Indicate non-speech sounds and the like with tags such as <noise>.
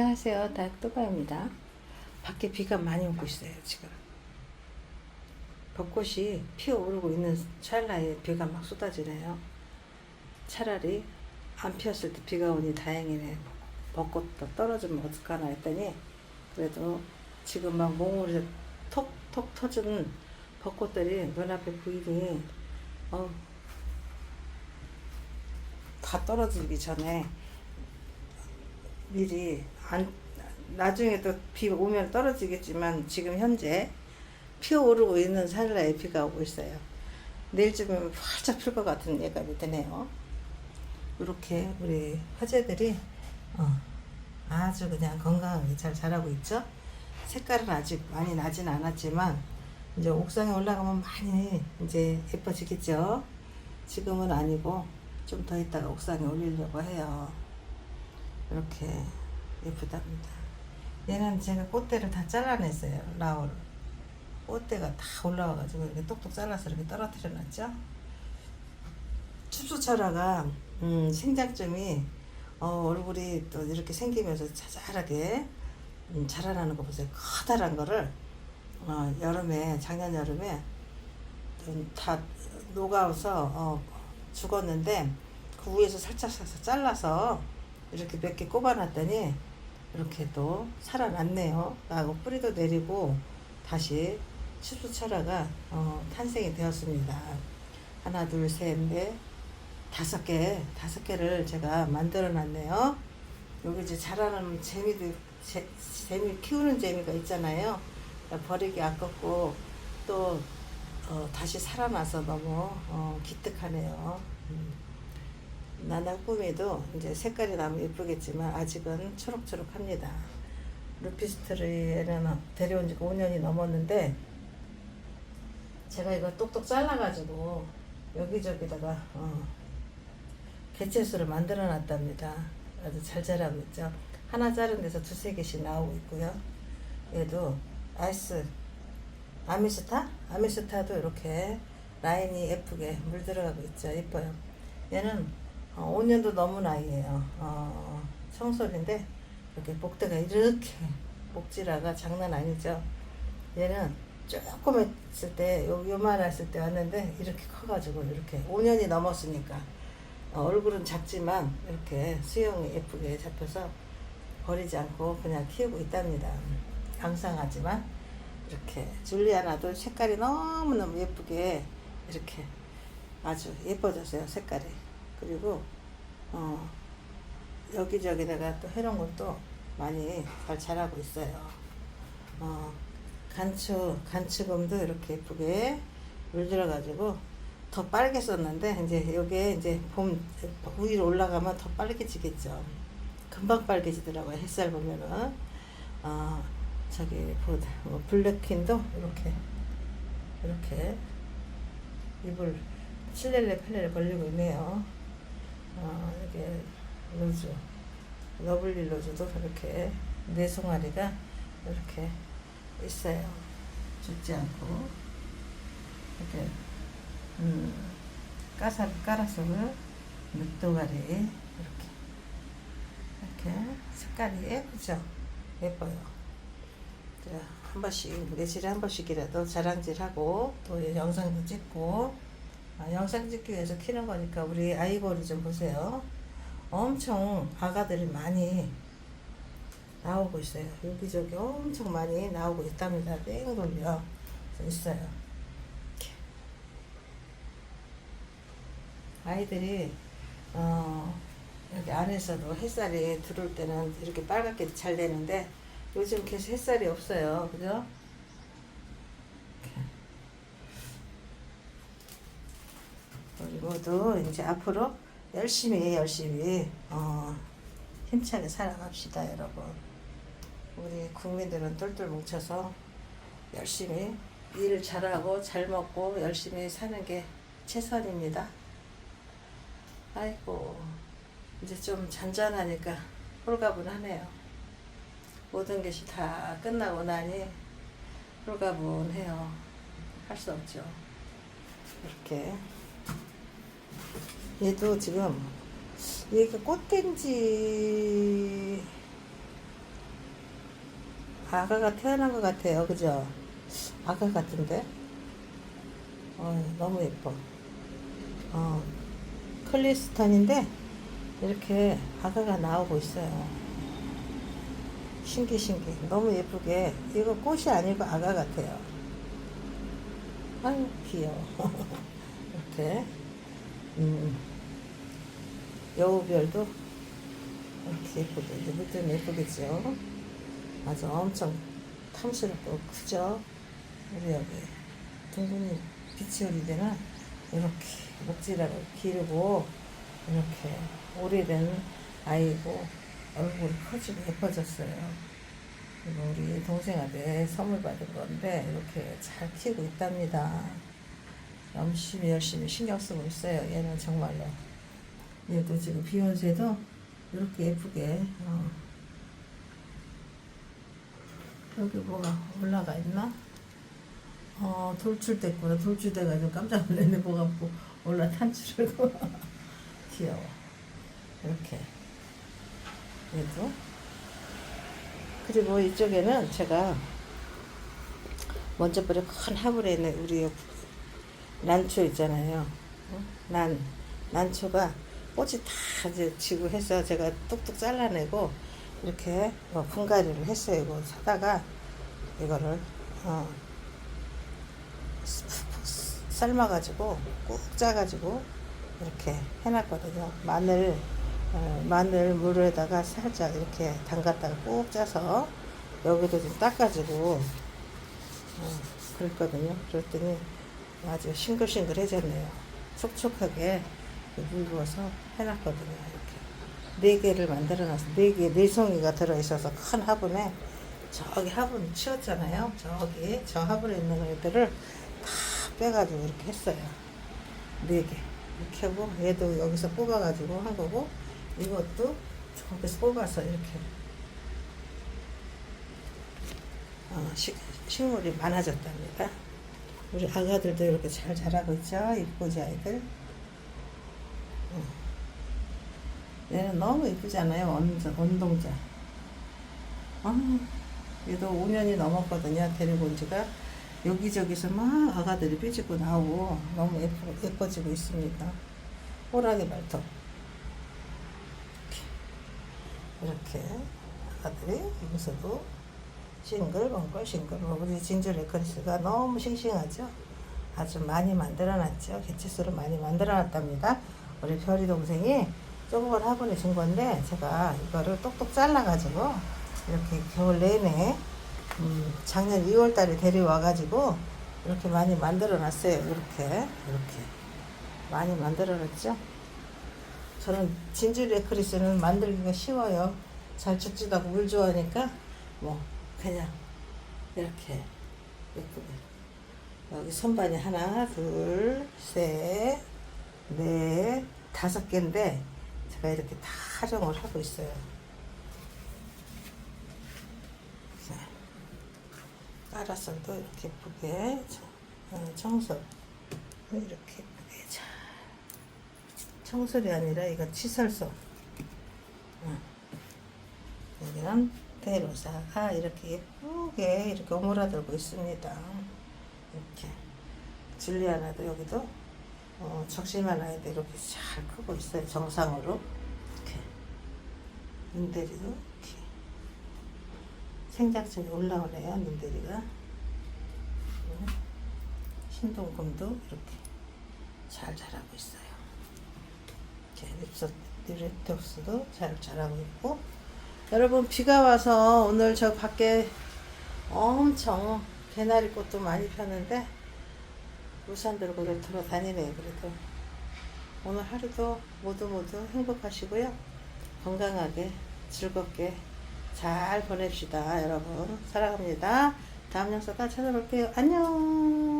안녕하세요. 다육도바입니다. 밖에 비가 많이 오고 있어요, 지금. 벚꽃이 피어오르고 있는 찰나에 비가 막 쏟아지네요. 차라리 안 피었을 때 비가 오니 다행이네. 벚꽃도 떨어지면 어떡하나 했더니 그래도 지금 막 몽울이 톡톡 터진 벚꽃들이 눈앞에 보이니 어, 다 떨어지기 전에 미리 안 나중에 또 비 오면 떨어지겠지만 지금 현재 피어오르고 있는 산라에 비가 오고 있어요. 내일쯤이면 활짝 필 것 같은 예감이 드네요. 이렇게 우리 화재들이 어, 아주 그냥 건강하게 잘 자라고 있죠. 색깔은 아직 많이 나진 않았지만 이제 옥상에 올라가면 많이 이제 예뻐지겠죠. 지금은 아니고 좀 더 있다가 옥상에 올리려고 해요. 이렇게 예쁘답니다. 얘는 제가 꽃대를 다 잘라냈어요. 라울. 꽃대가 다 올라와가지고 이렇게 똑똑 잘라서 이렇게 떨어뜨려 놨죠. 춥수철화가 음, 생장점이 어, 얼굴이 또 이렇게 생기면서 자잘하게 음, 자라나는 거 보세요. 커다란 거를 어, 여름에 작년 여름에 좀다 녹아서 어, 죽었는데 그 위에서 살짝 살짝 잘라서 이렇게 몇 개 꼽아놨더니 이렇게 또 살아났네요. 하고 뿌리도 내리고 다시 칩수철화가 어, 탄생이 되었습니다. 하나, 둘, 셋, 넷, 다섯 개, 다섯 개를 제가 만들어 놨네요. 여기 이제 자라는 재미도, 재, 재미, 키우는 재미가 있잖아요. 버리기 아깝고 또 어, 다시 살아나서 너무 어, 기특하네요. 음. 나나꾸미도 이제 색깔이 나면 예쁘겠지만 아직은 초록초록합니다. 루피스트리에는 데려온 지가 5년이 넘었는데 제가 이거 똑똑 잘라가지고 여기저기다가 어, 개체수를 만들어 놨답니다. 아주 잘 자라고 있죠. 하나 자른 데서 두세 개씩 나오고 있고요. 얘도 아이스 아미스타? 아미스타도 이렇게 라인이 예쁘게 물들어가고 있죠. 예뻐요. 얘는 어, 5년도 넘은 아이예요. 어, 청소년인데 이렇게 복대가 이렇게 복지라가 장난 아니죠. 얘는 조금 했을 때, 요, 요만했을 때 왔는데 이렇게 커가지고 이렇게 5년이 넘었으니까 어, 얼굴은 작지만 이렇게 수영이 예쁘게 잡혀서 버리지 않고 그냥 키우고 있답니다. 강상하지만 이렇게 줄리아나도 색깔이 너무너무 예쁘게 이렇게 아주 예뻐졌어요 색깔이 그리고 어 여기저기 내가 또 해놓은 것도 많이 잘 자라고 있어요. 어 간추 간추금도 이렇게 예쁘게 물들어 가지고 더 빨개 썼는데 이제 여기에 이제 봄 위로 올라가면 더 빨개지겠죠. 금방 빨개지더라고요 햇살 보면은. 어 저기 보다 뭐 블랙퀸도 이렇게 이렇게 입을 칠렐레 펠레를 벌리고 있네요. 어, 이게 로즈 러블리 로즈도 이렇게 네 송아리가 이렇게 있어요. 죽지 않고 이렇게 음, 까사 까라솔 늑도가리 이렇게 이렇게 색깔이 예쁘죠? 예뻐요. 자, 한 번씩 매실에 한 번씩이라도 자랑질하고 또 영상도 찍고 아, 영상 찍기 위해서 키는 거니까 우리 아이보리 좀 보세요. 엄청 아가들이 많이 나오고 있어요. 여기저기 엄청 많이 나오고 있답니다. 뺑 돌려 있어요. 이렇게. 아이들이 어, 여기 안에서도 햇살이 들어올 때는 이렇게 빨갛게 잘 되는데 요즘 계속 햇살이 없어요. 그죠? 그리고도 이제 앞으로 열심히 열심히 어, 힘차게 살아갑시다 여러분. 우리 국민들은 똘똘 뭉쳐서 열심히 일 잘하고 잘 먹고 열심히 사는 게 최선입니다. 아이고 이제 좀 잔잔하니까 홀가분하네요. 모든 것이 다 끝나고 나니 홀가분해요. 할 수 없죠. 이렇게 얘도 지금 얘가 꽃된지 아가가 태어난 것 같아요. 그죠? 아가 같은데? 어, 너무 예뻐. 어, 클리스턴인데, 이렇게 아가가 나오고 있어요. 신기, 신기. 너무 예쁘게. 이거 꽃이 아니고 아가 같아요. 아유, 귀여워. <laughs> 이렇게. 음, 여우별도 이렇게 예쁘게. 물들면 예쁘겠죠? 아주 엄청 탐스럽고 크죠? 우리 여기 둥근이 비치오리 되는 이렇게 목지라를 기르고 이렇게 오래된 아이고 얼굴이 커지고 예뻐졌어요. 우리 동생한테 선물 받은 건데 이렇게 잘 키우고 있답니다. 열심히 열심히 신경 쓰고 있어요. 얘는 정말로. 얘도 지금 비욘세도 이렇게 예쁘게 어. 여기 뭐가 올라가 있나? 어, 돌출됐구나. 돌출돼가지고 깜짝 놀랐네. 뭐가 뭐 올라탄 줄 알고. 귀여워. 이렇게. 얘도. 그리고 이쪽에는 제가 먼저 버려 큰 화분에 있는 우리 난초 있잖아요. 어? 난, 난초가 꽃이 다 이제 지고 해서 제가 뚝뚝 잘라내고 이렇게 어, 분갈이를 했어요. 이거 사다가 이거를 어, 삶아가지고 꾹 짜가지고 이렇게 해놨거든요. 마늘 어, 마늘 물에다가 살짝 이렇게 담갔다가 꾹 짜서 여기도 좀 닦아주고 어, 그랬거든요. 그랬더니 아주 싱글싱글해졌네요. 촉촉하게 물 부어서 해놨거든요. 이렇게 네 개를 만들어놨어. 네 개, 네 송이가 들어있어서 큰 화분에 저기 화분 치웠잖아요. 저기 저 화분에 있는 애들을 다 빼가지고 이렇게 했어요. 네 개. 이렇게 하고 얘도 여기서 뽑아가지고 한 거고 이것도 저기서 뽑아서 이렇게 어, 식, 식물이 많아졌답니다. 우리 아가들도 이렇게 잘 자라고 있죠. 이쁘지 아이들. 어. 얘는 너무 이쁘잖아요. 원동, 원동자. 아, 얘도 5년이 넘었거든요. 데리고 온 지가. 여기저기서 막 아가들이 삐지고 나오고 너무 예뻐, 예뻐지고 있습니다. 호랑이 발톱. 이렇게, 이렇게 아가들이 여기서도 싱글벙글 싱글벙글 우리 진주 레 크리스가 너무 싱싱하죠. 아주 많이 만들어놨죠. 개체수를 많이 만들어놨답니다. 우리 별이 동생이 조그만 화분에 준 건데 제가 이거를 똑똑 잘라가지고 이렇게 겨울 내내 음, 작년 2월달에 데려와가지고 이렇게 많이 만들어놨어요. 이렇게 이렇게 많이 만들어놨죠. 저는 진주 레크리스는 만들기가 쉬워요. 잘 죽지도 않고 물 좋아하니까 뭐 그냥 이렇게 예쁘게 여기 선반이 하나 둘셋넷 다섯 개인데 제가 이렇게 다 활용을 하고 있어요. 자, 까라솔도 이렇게 예쁘게 어, 청솔 이렇게 예쁘게 잘 청솔이 아니라 이건 치설소 어. 여기는 대로사가 이렇게 예쁘게 이렇게 오므라들고 있습니다. 이렇게 줄리아나도 여기도 어, 적심한 아이들 이렇게 잘 크고 있어요. 정상으로 이렇게 눈대리도 이렇게 생장점이 올라오네요. 눈대리가 음, 신동금도 이렇게 잘 자라고 있어요. 이렇게 립서 립톡스도 잘 자라고 있고 여러분 비가 와서 오늘 저 밖에 엄청 개나리 꽃도 많이 폈는데 우산 들고 돌아다니네요 그래도. 오늘 하루도 모두 모두 행복하시고요. 건강하게 즐겁게 잘 보냅시다 여러분. 사랑합니다. 다음 영상 또 찾아볼게요. 안녕